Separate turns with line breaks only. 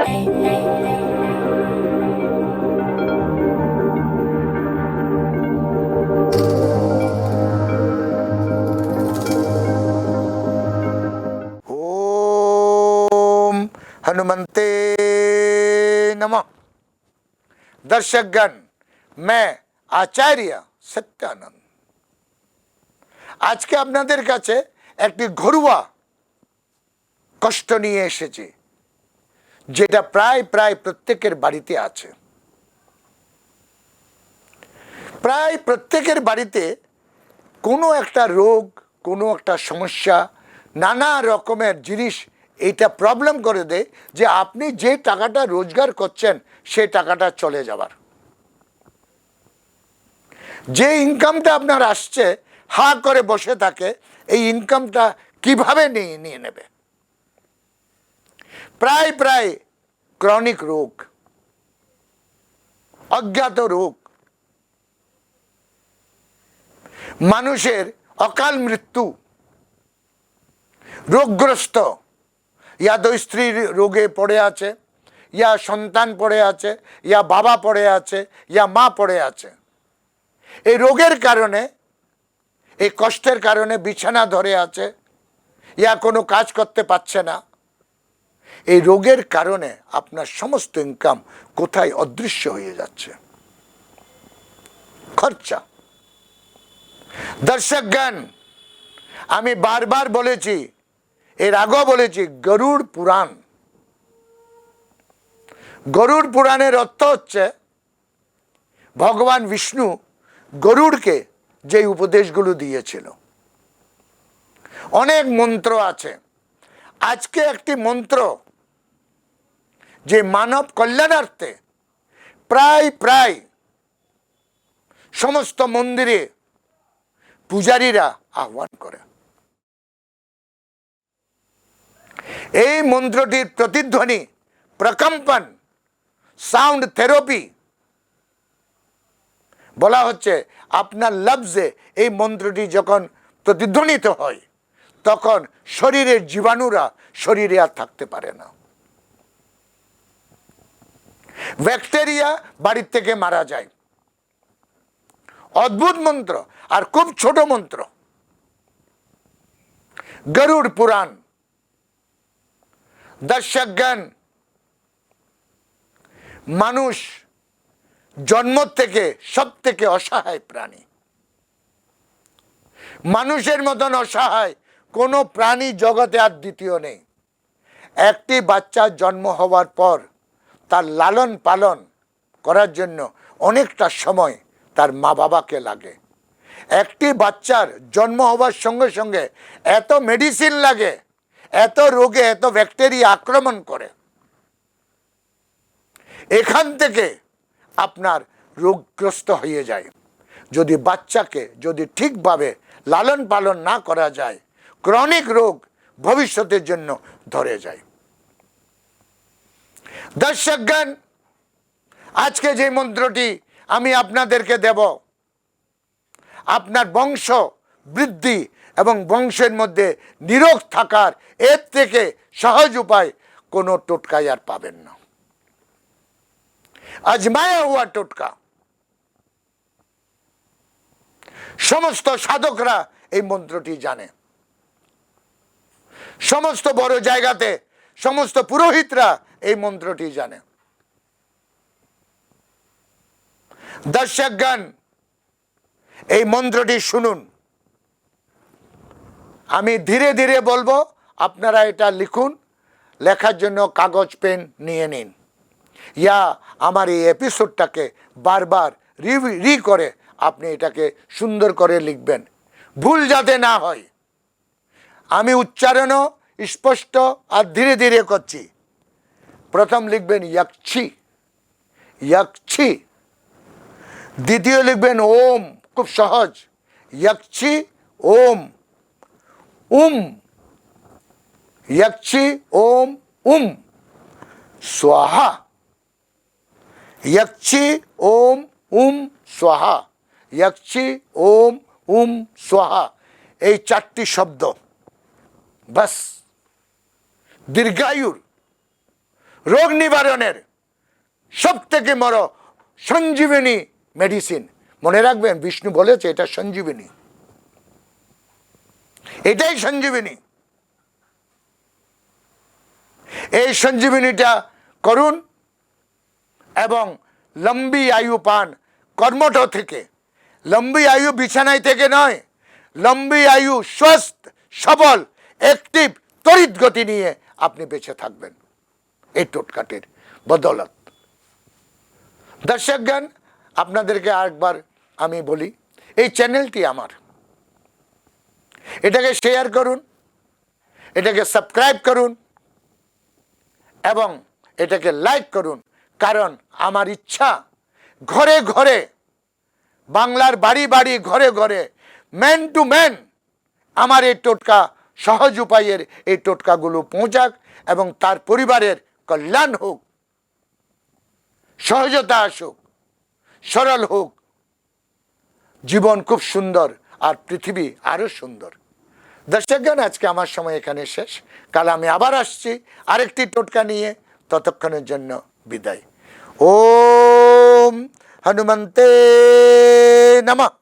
ओम हनुमंते नमः दर्शकगण मैं আচার্য সত্যানন্দ আজকে আপনাদের কাছে একটি ঘরোয়া কষ্ট নিয়ে এসেছি যেটা প্রায় প্রায় প্রত্যেকের বাড়িতে আছে। প্রায় প্রত্যেকের বাড়িতে কোনো একটা রোগ, কোনো একটা সমস্যা, নানা রকমের জিনিস এইটা প্রবলেম করে দেয় যে আপনি যে টাকাটা রোজগার করছেন সেই টাকাটা চলে যাবার যে ইনকামটা আপনার আসছে, হা করে বসে থাকে, এই ইনকামটা কীভাবে নিয়ে নিয়ে নেবে? প্রায় প্রায় ক্রনিক রোগ, অজ্ঞাত রোগ। মানুষের অকাল মৃত্যু, রোগগ্রস্ত। ইয়া তো স্ত্রী রোগে পড়ে আছে, ইয়া সন্তান পড়ে আছে, ইয়া বাবা পড়ে আছে, ইয়া মা পড়ে আছে। এই রোগের কারণে, এই কষ্টের কারণে বিছানা ধরে আছে, ইয়া কোনো কাজ করতে পারছে না। এই রোগের কারণে আপনার সমস্ত ইনকাম কোথায় অদৃশ্য হয়ে যাচ্ছে? খরচা। দর্শকগণ আমি বারবার বলেছি, এর আগেও বলেছি গরুড় পুরাণ। গরুড় পুরাণের অর্থ হচ্ছে, ভগবান বিষ্ণু গরুড়কে যে উপদেশগুলো দিয়েছিল। অনেক মন্ত্র আছে আজকে একটি মন্ত্র যে মানব কল্যাণার্থে প্রায় প্রায় সমস্ত মন্দিরে পূজারীরা আহ্বান করে। এই মন্ত্রটির প্রতিধ্বনি প্রকম্পন, সাউন্ড থেরাপি বলা হচ্ছে, আপনার লফজে এই মন্ত্রটি যখন প্রতিধ্বনিত হয়। তখন শরীরের জীবাণুরা শরীরে আর থাকতে পারে না। ব্যাকটেরিয়া বাড়ির থেকে মারা যায়। অদ্ভুত মন্ত্র আর খুব ছোট মন্ত্র। গরুড় পুরাণ। দর্শকগণ মানুষ জন্ম থেকে সব থেকে অসহায় প্রাণী। মানুষের মতন অসহায় কোনো প্রাণী জগতে আর দ্বিতীয় নেই। একটি বাচ্চা জন্ম হওয়ার পর তার লালন পালন করার জন্য অনেকটা সময় তার মা বাবাকে লাগে। একটি বাচ্চার জন্ম হওয়ার সঙ্গে সঙ্গে এত মেডিসিন লাগে, এত রোগে, এত ব্যাকটেরিয়া আক্রমণ করে। এখান থেকে আপনার রোগগ্রস্ত হয়ে যায়। যদি বাচ্চাকে যদি ঠিকভাবে লালন পালন না করা যায় ক্রনিক রোগ ভবিষ্যতের জন্য ধরে যায়। দর্শকগণ, আজকে যে মন্ত্রটি আমি আপনাদেরকে দেব, আপনার বংশ বৃদ্ধি এবং বংশের মধ্যে নিরোগ থাকার এর থেকে সহজ উপায় কোনো টোটকাই আর পাবেন না। আজমায়া হুয়া টোটকা। সমস্ত সাধকরা এই মন্ত্রটি জানে। সমস্ত বড় জায়গাতে, সমস্ত পুরোহিতরা এই মন্ত্রটি জানে। দর্শকগণ, এই মন্ত্রটি শুনুন। আমি ধীরে ধীরে বলব, আপনারা এটা লিখুন, লেখার জন্য কাগজ, পেন নিয়ে নিন। ইয়া, আমার এই এপিসোডটাকে বারবার রি করে আপনি এটাকে সুন্দর করে লিখবেন। ভুল যাতে না হয়। আমি উচ্চারণও স্পষ্ট আর ধীরে ধীরে করছি। প্রথম লিখবেন ইয়াকছি। ইয়াকছি। দ্বিতীয় লিখবেন ওম, খুব সহজ। ইয়াকছি, ওম। উম। ইয়াকছি, ওম, উম। সোহা ইয়াকছি, ওম, উম সোহা ইয়াকছি, ওম, উম সোহা এই চারটি শব্দ। বাস। দীর্ঘায়ুর, রোগ নিবারণের সব থেকে বড় সঞ্জীবনী মেডিসিন মনে রাখবেন, বিষ্ণু বলেছে এটা সঞ্জীবনী। এটাই সঞ্জীবনী। এই সঞ্জীবনীটা করুন এবং লম্বি আয়ু পান। কর্মঠ থেকে। লম্বি আয়ু বিছানায় থেকে নয়, লম্বি আয়ু সুস্থ, সবল। অ্যাক্টিভ তড়িৎ গতি নিয়ে আপনি বেঁচে থাকবেন। এই টোটকাটির বদৌলত। দর্শকগণ, আপনাদেরকে আরেকবার আমি বলি, এই চ্যানেলটি আমার। এটাকে শেয়ার করুন, এটাকে সাবস্ক্রাইব করুন, এবং এটাকে লাইক করুন, কারণ আমার ইচ্ছা ঘরে ঘরে, বাংলার বাড়ি বাড়ি ঘরে ঘরে ম্যান টু ম্যান আমার এই টোটকা সহজ উপায়ের এই টোটকাগুলো পৌঁছাক এবং তার পরিবারের কল্যাণ হোক, সহজতা আসুক, সরল হোক। জীবন খুব সুন্দর আর পৃথিবী আরও সুন্দর। দর্শকগণ, আজকে আমার সময় এখানে শেষ। কাল আমি আবার আসছি আরেকটি টোটকা নিয়ে। ততক্ষণের জন্য বিদায়। ওম হনুমন্তে নমঃ।